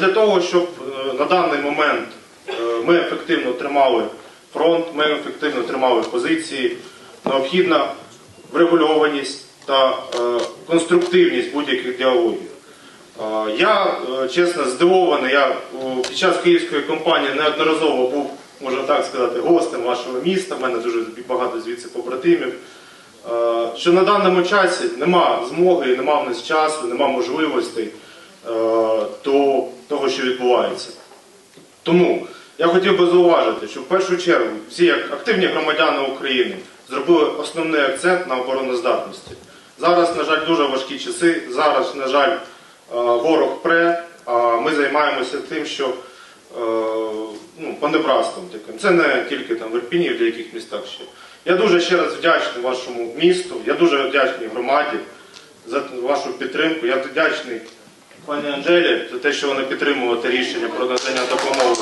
для того, щоб е, на даний момент е, ми ефективно тримали фронт, ми ефективно тримали позиції, необхідна врегульованість та е, конструктивність будь-яких діалогів. Я чесно здивований. Я під час київської кампанії неодноразово був, можна так сказати, гостем вашого міста. У мене дуже багато звідси побратимів. Що на даному часі нема змоги, нема в нас часу, нема можливостей що відбувається. Тому я хотів би зауважити, що в першу чергу всі як активні громадяни України зробили основний акцент на обороноздатності. Зараз, на жаль, дуже важкі часи. Зараз, на жаль, е, ворог пре, а ми займаємося тим, що е, ну, понебратством таким. Це не тільки там в Ірпіні, в деяких містах ще. Я дуже ще раз вдячний вашому місту, я дуже вдячний громаді за вашу підтримку. Я вдячний пані Анжелі за те, що вона підтримувала рішення про надання допомоги.